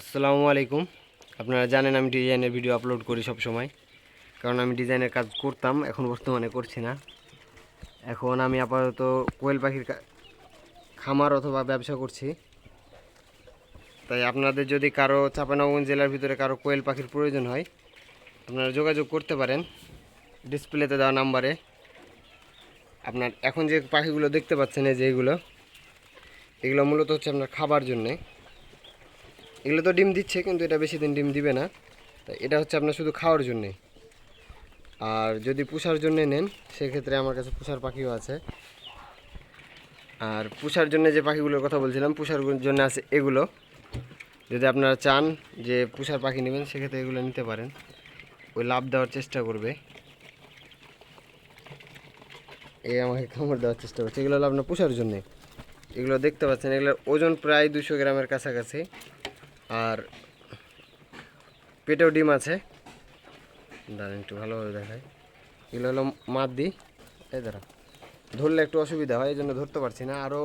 আসসালামু আলাইকুম। আপনারা জানেন আমি ডিজাইনের ভিডিও আপলোড করি সব সময় কারণ আমি ডিজাইনের কাজ করতাম, এখন বর্তমানে করছি না। এখন আমি আপাতত কোয়েল পাখির খামার অথবা ব্যবসা করছি। তাই আপনাদের যদি কারও চাপানগঞ্জ জেলার ভিতরে কারও কোয়েল পাখির প্রয়োজন হয়, আপনারা যোগাযোগ করতে পারেন। ডিসপ্লেতে দেওয়া নাম্বারে। আপনার এখন যে পাখিগুলো দেখতে পাচ্ছেন, এই যে এগুলো এগুলো মূলত হচ্ছে আপনার খাবার জন্যে। এগুলো তো ডিম দিচ্ছে, কিন্তু এটা বেশি দিন ডিম দিবে না। তাই এটা হচ্ছে আপনার শুধু খাওয়ার জন্যে। আর যদি পুষার জন্যে নেন, সেক্ষেত্রে আমার কাছে পুষার পাখিও আছে। আর পুষার জন্য যে পাখিগুলোর কথা বলছিলাম, পুষার জন্য আছে এগুলো। যদি আপনারা চান যে পুষার পাখি নেবেন, সেক্ষেত্রে এগুলো নিতে পারেন। ওই লাভ দেওয়ার চেষ্টা করবে। এই আমাকে কামড় দেওয়ার চেষ্টা করছে। এগুলো হলো আপনার পুষার জন্যে। এগুলো দেখতে পাচ্ছেন, এগুলোর ওজন প্রায় দুশো গ্রামের কাছাকাছি। আর পেটেও ডিম আছে। দাঁড়ান, একটু ভালোভাবে দেখায় এগুলো হলো মাদি। এই দাঁড়া ধরলে একটু অসুবিধা হয়, এই জন্য ধরতে পারছি না। আরও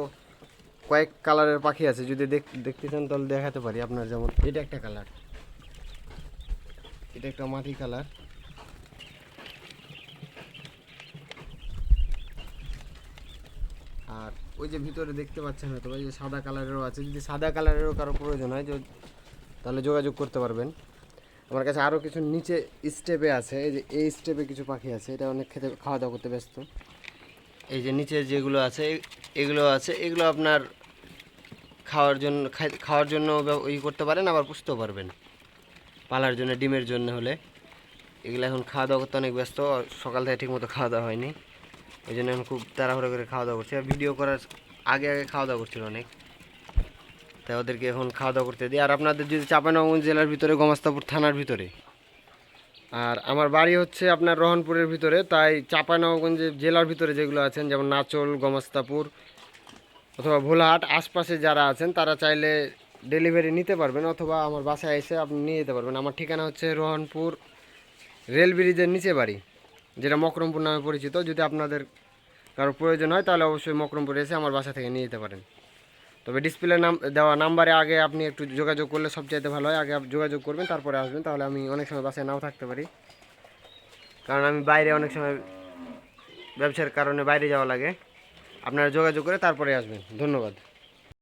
কয়েক কালারের পাখি আছে, যদি দেখ, দেখতে চান তাহলে দেখাতে পারি আপনার যেমন। এটা একটা কালার। এটা একটা মাটি কালার। আর ওই যে ভিতরে দেখতে পাচ্ছেন হয়তো যে সাদা কালারেরও আছে। যদি সাদা কালারেরও কারও প্রয়োজন হয় তাহলে যোগাযোগ করতে পারবেন। আমার কাছে আরও কিছু নিচে স্টেপে আছে, এই যে এই স্টেপে কিছু পাখি আছে, এটা অনেক খেতে খাওয়া দাওয়া করতে ব্যস্ত। এই যে নিচে যেগুলো আছে এগুলো আছে, এগুলো আপনার খাওয়ার জন্য খাওয়ার জন্য ই করতে পারেন, আবার পুষতেও পারবেন। পালার জন্য, ডিমের জন্য হলে। এগুলো এখন খাওয়া দাওয়া করতে অনেক ব্যস্ত সকাল থেকে ঠিকমতো খাওয়া দাওয়া হয়নি। ওই জন্য আমি খুব তাড়াহুড়ো করে খাওয়া দাওয়া করছি। আর ভিডিও করার আগে আগে খাওয়া দাওয়া করছিল অনেক। তাই ওদেরকে এখন খাওয়া দাওয়া করতে দিই। আর আপনাদের যদি চাপানগঞ্জ জেলার ভিতরে, গমাস্তাপুর থানার ভিতরে। আর আমার বাড়ি হচ্ছে আপনার রহনপুরের ভিতরে। তাই চাপানগঞ্জ জেলার ভিতরে যেগুলো আছেন, যেমন নাচল, গমাস্তাপুর অথবা ভোলাহাট, আশপাশে যারা আছেন, তারা চাইলে ডেলিভারি নিতে পারবেন অথবা আমার বাসায় এসে আপনি নিয়ে যেতে পারবেন। আমার ঠিকানা হচ্ছে রোহনপুর রেল ব্রিজের নিচে বাড়ি। যেটা মকরমপুর নামে পরিচিত, যদি আপনাদের কারও প্রয়োজন হয়, তাহলে অবশ্যই মকরমপুর এসে আমার বাসা থেকে নিয়ে যেতে পারেন। তবে ডিসপ্লে নাম, দেওয়া নাম্বারে আগে আপনি একটু যোগাযোগ করলে সবচাইতে ভালো হয়। আগে যোগাযোগ করবেন, তারপরে আসবেন। তাহলে আমি অনেক সময় বাসায় নাও থাকতে পারি। কারণ আমি বাইরে অনেক সময় ব্যবসার কারণে বাইরে যাওয়া লাগে। আপনারা যোগাযোগ করে তারপরে আসবেন। ধন্যবাদ।